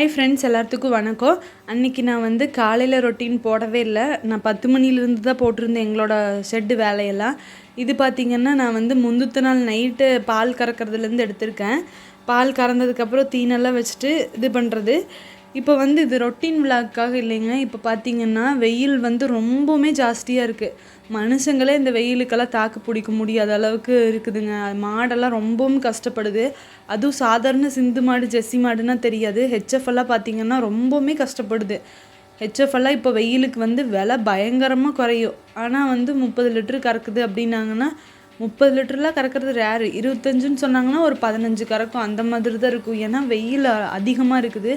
Hi friends எல்லாத்துக்கும் வணக்கம். அன்றைக்கி நான் வந்து காலையில் ரொட்டீன் போடவே இல்லை. நான் பத்து மணிலேருந்து தான் போட்டிருந்தேன் எங்களோட ஷெட்டு வேலையெல்லாம். இது பார்த்திங்கன்னா நான் வந்து முந்துத்த நாள் நைட்டு பால் கறக்கிறதுலேருந்து எடுத்திருக்கேன். பால் கறந்ததுக்கப்புறம் தீனெல்லாம் வச்சுட்டு இது பண்ணுறது இப்போ வந்து இது ரொட்டீன் விழாக்காக இல்லைங்க. இப்போ பார்த்தீங்கன்னா வெயில் வந்து ரொம்பவுமே ஜாஸ்தியாக இருக்குது மனுஷங்களே இந்த வெயிலுக்கெல்லாம் தாக்கு பிடிக்க முடியாத அளவுக்கு இருக்குதுங்க. மாடெல்லாம் ரொம்பவும் கஷ்டப்படுது. அதுவும் சாதாரண சிந்து மாடு ஜெஸ்ஸி மாடுன்னா தெரியாது. ஹெச்எஃப் எல்லாம் பார்த்தீங்கன்னா ரொம்பவுமே கஷ்டப்படுது. ஹெச்எஃப் எல்லாம் இப்போ வெயிலுக்கு வந்து விலை பயங்கரமாக குறையும். ஆனால் வந்து முப்பது லிட்டரு கறக்குது அப்படின்னாங்கன்னா முப்பது லிட்டர்லாம் கறக்கிறது ரேரு இருபத்தஞ்சுன்னு சொன்னாங்கன்னா ஒரு பதினஞ்சு கறக்கும். அந்த மாதிரி தான் இருக்கும். ஏன்னா வெயில் அதிகமாக இருக்குது.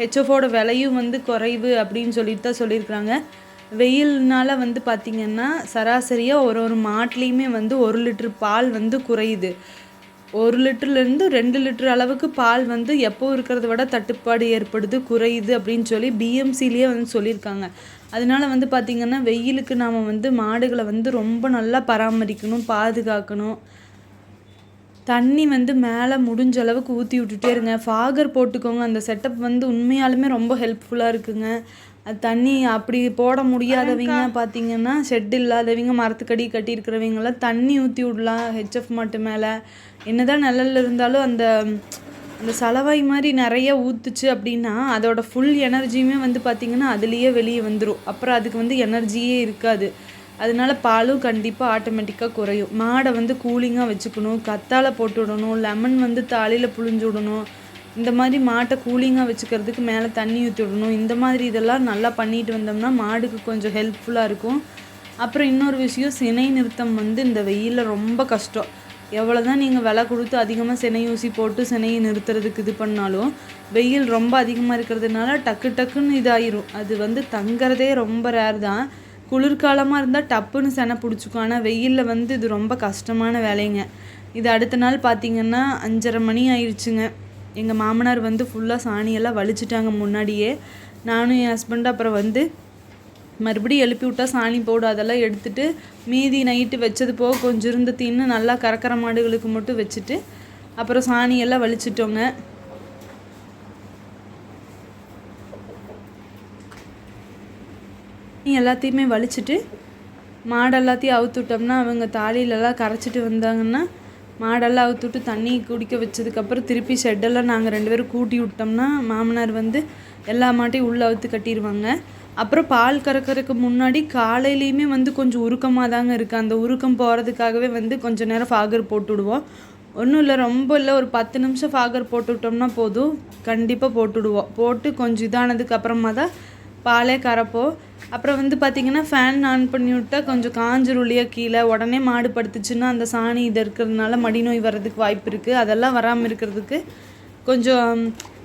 ஹெச்எஃபோட விலையும் வந்து குறைவு அப்படின்னு சொல்லிட்டு தான் சொல்லியிருக்கிறாங்க. வெயில்னால் வந்து பார்த்திங்கன்னா சராசரியாக ஒரு ஒரு மாட்லேயுமே வந்து ஒரு லிட்ரு பால் வந்து குறையுது. ஒரு லிட்டர்லேருந்து ரெண்டு லிட்டர் அளவுக்கு பால் வந்து எப்போ இருக்கிறத விட தட்டுப்பாடு ஏற்படுது குறையுது அப்படின்னு சொல்லி பிஎம்சிலேயே வந்து சொல்லியிருக்காங்க. அதனால வந்து பார்த்திங்கன்னா வெயிலுக்கு நாம் வந்து மாடுகளை வந்து ரொம்ப நல்லா பராமரிக்கணும் பாதுகாக்கணும். தண்ணி வந்து மேலே முடிஞ்ச அளவுக்கு ஊற்றி விட்டுட்டே இருங்க. ஃபாகர் போட்டுக்கோங்க. அந்த செட்டப் வந்து உண்மையாலுமே ரொம்ப ஹெல்ப்ஃபுல்லாக இருக்குங்க. அது தண்ணி அப்படி போட முடியாதவங்க பார்த்தீங்கன்னா ஷெட் இல்லாதவங்க மரத்துக்கடி கட்டியிருக்கிறவங்களாம் தண்ணி ஊற்றி விடலாம் ஹெச்எஃப் மாட்டு மேலே. என்ன தான் நிழல்ல இருந்தாலும் அந்த அந்த சலவாய் மாதிரி நிறைய ஊற்றுச்சு அப்படின்னா அதோட ஃபுல் எனர்ஜியுமே வந்து பார்த்திங்கன்னா அதுலேயே வெளியே வந்துடும் அப்புறம் அதுக்கு வந்து எனர்ஜியே இருக்காது. அதனால பாலும் கண்டிப்பாக ஆட்டோமேட்டிக்காக குறையும். மாடை வந்து கூலிங்காக வச்சுக்கணும். கத்தாழை போட்டு விடணும். லெமன் வந்து தாலியில் புழிஞ்சு விடணும். இந்த மாதிரி மாட்டை கூலிங்காக வச்சுக்கிறதுக்கு மேலே தண்ணி ஊற்றி விடணும். இந்த மாதிரி இதெல்லாம் நல்லா பண்ணிட்டு வந்தோம்னா மாடுக்கு கொஞ்சம் ஹெல்ப்ஃபுல்லாக இருக்கும். அப்புறம் இன்னொரு விஷயம் சினை நிறுத்தம் வந்து இந்த வெயிலில் ரொம்ப கஷ்டம். எவ்வளோ தான் நீங்கள் விலை கொடுத்து அதிகமாக சினை ஊசி போட்டு சினையை நிறுத்துறதுக்கு இது பண்ணாலும் வெயில் ரொம்ப அதிகமாக இருக்கிறதுனால டக்கு டக்குன்னு இதாயிரும். அது வந்து தங்குறதே ரொம்ப ரேர் தான். குளிர்காலமாக இருந்தால் டப்புன்னு செனை பிடிச்சிக்கும். ஆனால் வெயிலில் வந்து இது ரொம்ப கஷ்டமான வேலைங்க. இது அடுத்த நாள் பார்த்திங்கன்னா அஞ்சரை மணி ஆயிடுச்சுங்க எங்கள் மாமனார் வந்து ஃபுல்லாக சாணியெல்லாம் வலிச்சிட்டாங்க முன்னாடியே. நானும் என் ஹஸ்பண்ட் அப்புறம் வந்து மறுபடியும் எழுப்பி விட்டா சாணி போடு அதெல்லாம் எடுத்துட்டு மீதி நைட்டு வச்சது போக கொஞ்சம் இருந்து தின்னு நல்லா கறக்கிற மாடுகளுக்கு மட்டும் வச்சுட்டு அப்புறம் சாணியெல்லாம் வலிச்சிட்டோங்க. எல்லாத்தையுமே வலிச்சுட்டு மாடு எல்லாத்தையும் அவுத்து விட்டோம்னா அவங்க தாலியிலலாம் கரைச்சிட்டு வந்தாங்கன்னா மாடெல்லாம் அவுத்து விட்டு தண்ணி குடிக்க வச்சதுக்கப்புறம் திருப்பி ஷெட்டெல்லாம் நாங்கள் ரெண்டு பேரும் கூட்டி விட்டோம்னா மாமனார் வந்து எல்லா மாட்டையும் உள்ளே அவுத்து கட்டிடுவாங்க அப்புறம் பால் கறக்கிறதுக்கு முன்னாடி காலையிலையுமே வந்து கொஞ்சம் உருக்கமாக தாங்க இருக்குது அந்த உருக்கம் போகிறதுக்காகவே வந்து கொஞ்சம் நேரம் ஃபாகர் போட்டு விடுவோம். ஒன்றும் இல்லை ரொம்ப இல்லை ஒரு பத்து நிமிஷம் ஃபாகர் போட்டு விட்டோம்னா போதும். கண்டிப்பாக போட்டுவிடுவோம் போட்டு கொஞ்சம் இதானதுக்கு அப்புறமா தான் பாலே கறப்போம் அப்புறம் வந்து பார்த்திங்கன்னா ஃபேன் ஆன் பண்ணி விட்டால் கொஞ்சம் காஞ்சிருளியாக கீழே உடனே மாடு படுத்துச்சுன்னா அந்த சாணி இது இருக்கிறதுனால மடி நோய் வர்றதுக்கு வாய்ப்பு இருக்குது அதெல்லாம் வராமல் இருக்கிறதுக்கு கொஞ்சம்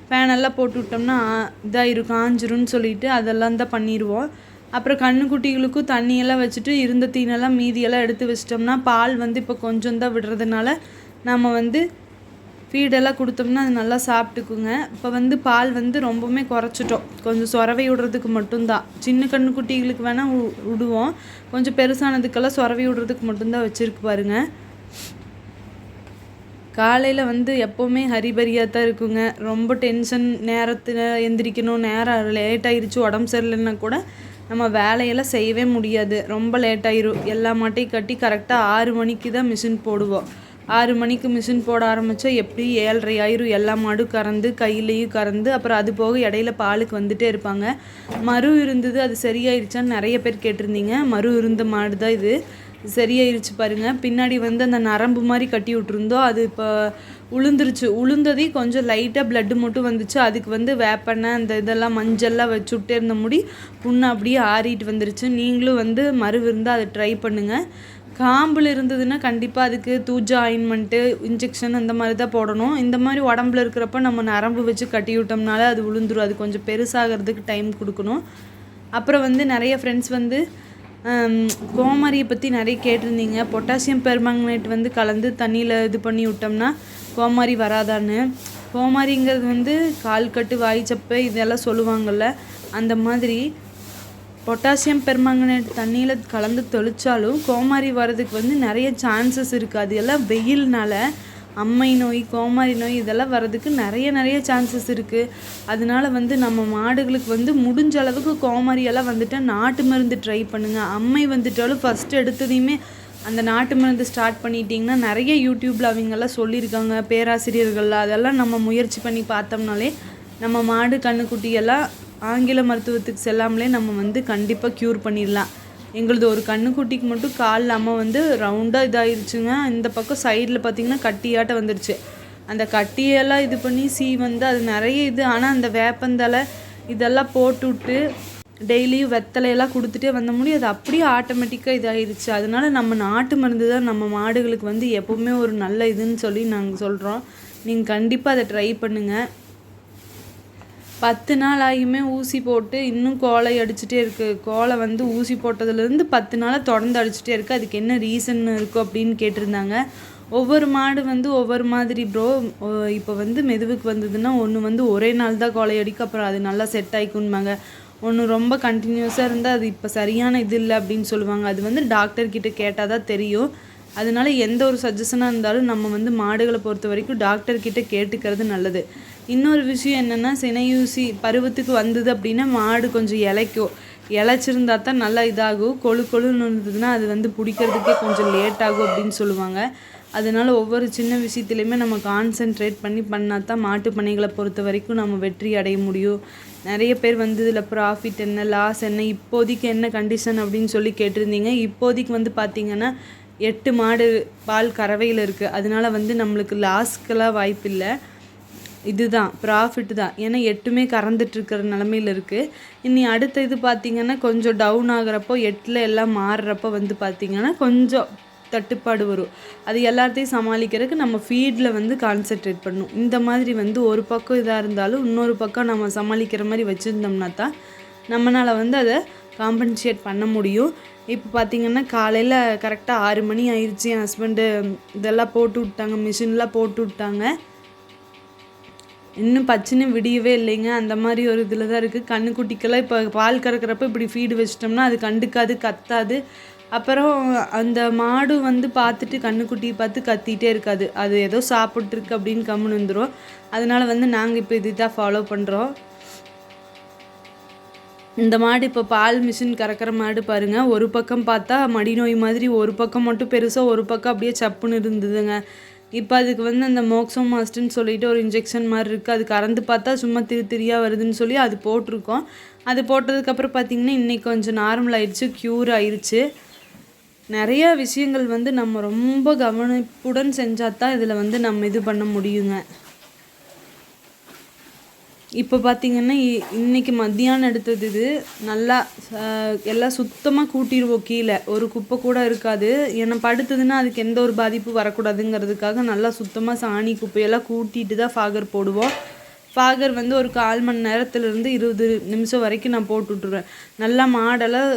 ஃபேனெல்லாம் போட்டு விட்டோம்னா இதாயிரும் காஞ்சிரும்னு சொல்லிட்டு அதெல்லாம் தான் பண்ணிடுவோம் அப்புறம் கண்ணுக்குட்டிகளுக்கும் தண்ணியெல்லாம் வச்சுட்டு இருந்த தீனெல்லாம் மீதியெல்லாம் எடுத்து வச்சிட்டோம்னா பால் வந்து இப்போ கொஞ்சம் தான் விடுறதுனால நம்ம வந்து ஃபீடெல்லாம் கொடுத்தோம்னா அது நல்லா சாப்பிட்டுக்குங்க. இப்போ வந்து பால் வந்து ரொம்பவுமே குறைச்சிட்டோம். கொஞ்சம் சொரவை விடுறதுக்கு மட்டும்தான். சின்ன கண்ணுக்குட்டிகளுக்கு வேணால் விடுவோம் கொஞ்சம் பெருசானதுக்கெல்லாம் சொரவை விடுறதுக்கு மட்டும்தான் வச்சுருக்கு பாருங்க. காலையில் வந்து எப்போவுமே ஹரிபரியாக தான் இருக்குங்க. ரொம்ப டென்ஷன் நேரத்தில் எந்திரிக்கணும் நேரம் லேட் உடம்பு சரியில்லைன்னா கூட நம்ம வேலையெல்லாம் செய்யவே முடியாது. ரொம்ப லேட் ஆயிரும். எல்லா மாட்டையும் கட்டி கரெக்டாக ஆறு மணிக்கு தான் மிஷின் போடுவோம். ஆறு மணிக்கு மிஷின் போட ஆரம்பித்தா எப்படி ஏழரை ஆயிரம் எல்லா மாடும் கறந்து கையிலையும் கறந்து அப்புறம் அது போக இடையில பாலுக்கு வந்துட்டே இருப்பாங்க. மறு இருந்தது அது சரியாயிருச்சான்னு நிறைய பேர் கேட்டிருந்தீங்க. மறு இருந்த மாடு தான் இது. சரியாயிருச்சு பாருங்கள் பின்னாடி வந்து அந்த நரம்பு மாதிரி கட்டி விட்ருந்தோம் அது இப்போ உளுந்துருச்சு. உளுந்ததே கொஞ்சம் லைட்டாக பிளட்டு மட்டும் வந்துச்சு. அதுக்கு வந்து வேப்பெண்ணெய் அந்த இதெல்லாம் மஞ்சள்லாம் வச்சு விட்டே இருந்த முடி புண்ணு அப்படியே ஆறிட்டு வந்துருச்சு. நீங்களும் வந்து மறு இருந்தால் அதை ட்ரை பண்ணுங்கள் காம்பில் இருந்ததுன்னா கண்டிப்பாக அதுக்கு தூஜா ஆயின்மெண்ட்டு இன்ஜெக்ஷன் அந்த மாதிரி தான் போடணும். இந்த மாதிரி உடம்புல இருக்கிறப்ப நம்ம நரம்பு வச்சு கட்டி விட்டோம்னால அது விழுந்துரும் அது கொஞ்சம் பெருசாகிறதுக்கு டைம் கொடுக்கணும். அப்புறம் வந்து நிறைய ஃப்ரெண்ட்ஸ் வந்து கோமாரியை பற்றி நிறைய கேட்டிருந்தீங்க. பொட்டாசியம் பெர்மங்கனேட் வந்து கலந்து தண்ணியில் இது பண்ணி விட்டோம்னா கோமாரி வராதான்னு. கோமாரிங்கிறது வந்து கால் கட்டு வாய்ச்சப்பை இதெல்லாம் சொல்லுவாங்கள்ல அந்த மாதிரி பொட்டாசியம் பெர்மாங்கனேட் தண்ணியில் கலந்து தெளித்தாலும் கோமாரி வர்றதுக்கு வந்து நிறைய சான்சஸ் இருக்குது அது எல்லாம் வெயில்னால அம்மை நோய் கோமாரி நோய் இதெல்லாம் வர்றதுக்கு நிறைய நிறைய சான்சஸ் இருக்குது அதனால வந்து நம்ம மாடுகளுக்கு வந்து முடிஞ்ச அளவுக்கு கோமாரியெல்லாம் வந்துட்டால் நாட்டு மருந்து ட்ரை பண்ணுங்கள் அம்மை வந்துட்டாலும் ஃபஸ்ட்டு எடுத்ததையுமே அந்த நாட்டு மருந்து ஸ்டார்ட் பண்ணிட்டிங்கன்னா நிறைய யூடியூப்பில் அவங்கெல்லாம் சொல்லியிருக்காங்க. பேராசிரியர்கள்லாம் அதெல்லாம் நம்ம முயற்சி பண்ணி பார்த்தோம்னாலே நம்ம மாடு கண்ணுக்குட்டியெல்லாம் ஆங்கில மருத்துவத்துக்கு செல்லாமலே நம்ம வந்து கண்டிப்பாக க்யூர் பண்ணிடலாம். எங்களுது ஒரு கண்ணுக்குட்டிக்கு மட்டும் காலில் அம்மா வந்து ரவுண்டாக இதாகிருச்சுங்க இந்த பக்கம் சைடில் பார்த்தீங்கன்னா கட்டியாட்ட வந்துருச்சு. அந்த கட்டியெல்லாம் இது பண்ணி சீ வந்து அது நிறைய இது ஆனால் அந்த வேப்பந்தலை இதெல்லாம் போட்டு விட்டு டெய்லியும் வெத்தலையெல்லாம் கொடுத்துட்டே வந்த முடியும் அது அப்படியே ஆட்டோமேட்டிக்காக இதாகிருச்சு அதனால நம்ம நாட்டு மருந்து தான் நம்ம மாடுகளுக்கு வந்து எப்போவுமே ஒரு நல்ல இதுன்னு சொல்லி நாங்கள் சொல்கிறோம் நீங்கள் கண்டிப்பாக அதை ட்ரை பண்ணுங்கள் பத்து நாள் ஆகியுமே ஊசி போட்டு இன்னும் கோலை அடிச்சுட்டே இருக்குது கோலை வந்து ஊசி போட்டதுலேருந்து பத்து நாளாக தொடர்ந்து அடிச்சுட்டே இருக்குது அதுக்கு என்ன ரீசன் இருக்கும் அப்படின்னு கேட்டிருந்தாங்க. ஒவ்வொரு மாடு வந்து ஒவ்வொரு மாதிரி ப்ரோ இப்போ வந்து மெதுவுக்கு வந்ததுன்னா ஒன்று வந்து ஒரே நாள் தான் கோலை அடிக்கும் அப்புறம் அது நல்லா செட் ஆகிக்கும்பாங்க ஒன்று ரொம்ப கண்டினியூஸாக இருந்தால் அது இப்போ சரியான இது இல்லை அப்படின்னு சொல்லுவாங்க. அது வந்து டாக்டர்கிட்ட கேட்டால் தான் தெரியும். அதனால எந்த ஒரு சஜஷனாக இருந்தாலும் நம்ம வந்து மாடுகளை பொறுத்த வரைக்கும் டாக்டர்கிட்ட கேட்டுக்கிறது நல்லது. இன்னொரு விஷயம் என்னென்னா சினையூசி பருவத்துக்கு வந்தது அப்படின்னா மாடு கொஞ்சம் இலைக்கும் இலைச்சிருந்தா தான் நல்லா இதாகும். கொழு கொழுன்னு இருந்ததுன்னா அது வந்து பிடிக்கிறதுக்கே கொஞ்சம் லேட் ஆகும் அப்படின்னு சொல்லுவாங்க. அதனால் ஒவ்வொரு சின்ன விஷயத்துலையுமே நம்ம கான்சென்ட்ரேட் பண்ணி பண்ணால் தான் மாட்டு பண்ணைகளை பொறுத்த வரைக்கும் நம்ம வெற்றி அடைய முடியும். நிறைய பேர் வந்து இதில் ப்ராஃபிட் என்ன லாஸ் என்ன இப்போதைக்கு என்ன கண்டிஷன் அப்படின்னு சொல்லி கேட்டிருந்தீங்க. இப்போதைக்கு வந்து பார்த்திங்கன்னா எட்டு மாடு பால் கறவையில் இருக்குது அதனால வந்து நம்மளுக்கு லாஸ்க்கெல்லாம் வாய்ப்பு இல்லை இதுதான் ப்ராஃபிட் தான். ஏன்னா எட்டுமே கறந்துட்டு இருக்கிற நிலமையில இருக்குது இனி அடுத்த இது பார்த்திங்கன்னா கொஞ்சம் டவுன் ஆகுறப்போ எட்டில் எல்லாம் மாறுறப்போ வந்து பார்த்திங்கன்னா கொஞ்சம் தட்டுப்பாடு வரும். அது எல்லாத்தையும் சமாளிக்கிறதுக்கு நம்ம ஃபீடில் வந்து கான்சென்ட்ரேட் பண்ணணும். இந்த மாதிரி வந்து ஒரு பக்கம் இதாக இருந்தாலும் இன்னொரு பக்கம் நம்ம சமாளிக்கிற மாதிரி வச்சுருந்தோம்னா தான் நம்மளால் வந்து அதை காம்பன்சேட் பண்ண முடியும். இப்போ பார்த்திங்கன்னா காலையில் கரெக்டாக ஆறு மணி ஆயிடுச்சு என் ஹஸ்பண்டு இதெல்லாம் போட்டு விட்டாங்க மிஷின்லாம் போட்டு விட்டாங்க. இன்னும் பச்சுன்னு விடியவே இல்லைங்க. அந்த மாதிரி ஒரு இதில் தான் இருக்குது கண்ணுக்குட்டிக்கெல்லாம் இப்போ பால் கறக்கிறப்ப இப்படி ஃபீடு வச்சிட்டோம்னா அது கண்டுக்காது கத்தாது. அப்புறம் அந்த மாடு வந்து பார்த்துட்டு கண்ணுக்குட்டியை பார்த்து கத்திகிட்டே இருக்காது. அது ஏதோ சாப்பிட்ருக்கு அப்படின்னு கம்முன்னு வந்துடும் அதனால வந்து நாங்கள் இப்போ இது தான் ஃபாலோ பண்ணுறோம் இந்த மாடு இப்போ பால் மிஷின் கறக்கிற மாடு பாருங்கள் ஒரு பக்கம் பார்த்தா மடி நோய் மாதிரி ஒரு பக்கம் மட்டும் பெருசாக ஒரு பக்கம் அப்படியே சப்புன்னு இருந்ததுங்க. இப்போ அதுக்கு வந்து அந்த மோக்ஸோ மாஸ்டர்னு சொல்லிட்டு ஒரு இன்ஜெக்ஷன் மாதிரி இருக்குது அது கறந்து பார்த்தா சும்மா திரு திரியாக வருதுன்னு சொல்லி அது போட்டிருக்கோம். அது போட்டதுக்கப்புறம் பார்த்திங்கன்னா இன்றைக்கி கொஞ்சம் நார்மல் ஆயிடுச்சு க்யூர் ஆயிடுச்சு நிறைய விஷயங்கள் வந்து நம்ம ரொம்ப கவனிப்புடன் செஞ்சால் தான் இதில் வந்து நம்ம இது பண்ண முடியுங்க. இப்போ பார்த்திங்கன்னா இன்றைக்கி மத்தியானம் எடுத்தது இது. நல்லா எல்லாம் சுத்தமாக கூட்டிடுவோம் கீழே. ஒரு குப்பை கூட இருக்காது. ஏன்னா படுத்ததுன்னா அதுக்கு எந்த ஒரு பாதிப்பு வரக்கூடாதுங்கிறதுக்காக நல்லா சுத்தமாக சாணி குப்பையெல்லாம் கூட்டிட்டு தான் ஃபாகர் போடுவோம். ஃபாகர் வந்து ஒரு கால் மணி நேரத்துலேருந்து இருபது நிமிஷம் வரைக்கும் நான் போட்டு விட்ருவேன் நல்லா மாடெல்லாம்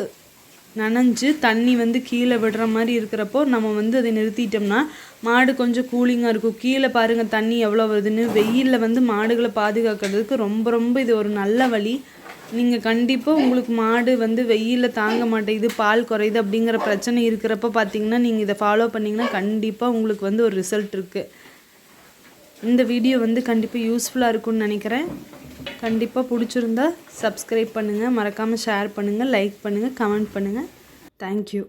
நனைஞ்சு தண்ணி வந்து கீழே விடுற மாதிரி இருக்கிறப்போ நம்ம வந்து அதை நிறுத்திட்டோம்னா மாடு கொஞ்சம் கூலிங்காக இருக்கும். கீழே பாருங்கள் தண்ணி எவ்வளோ வருதுன்னு. வெயிலில் வந்து மாடுகளை பாதுகாக்கிறதுக்கு ரொம்ப ரொம்ப இது ஒரு நல்ல வழி. நீங்கள் கண்டிப்பாக உங்களுக்கு மாடு வந்து வெயிலில் தாங்க மாட்டேங்குது பால் குறையுது அப்படிங்கிற பிரச்சனை இருக்கிறப்ப பார்த்தீங்கன்னா நீங்கள் இதை ஃபாலோ பண்ணிங்கன்னா கண்டிப்பாக உங்களுக்கு வந்து ஒரு ரிசல்ட் இருக்குது இந்த வீடியோ வந்து கண்டிப்பாக யூஸ்ஃபுல்லாக இருக்கும்னு நினைக்கிறேன். கண்டிப்பாக பிடிச்சிருந்தா சப்ஸ்கிரைப் பண்ணுங்கள் மறக்காமல் ஷேர் பண்ணுங்கள் லைக் பண்ணுங்கள் கமெண்ட் பண்ணுங்கள் தேங்க்யூ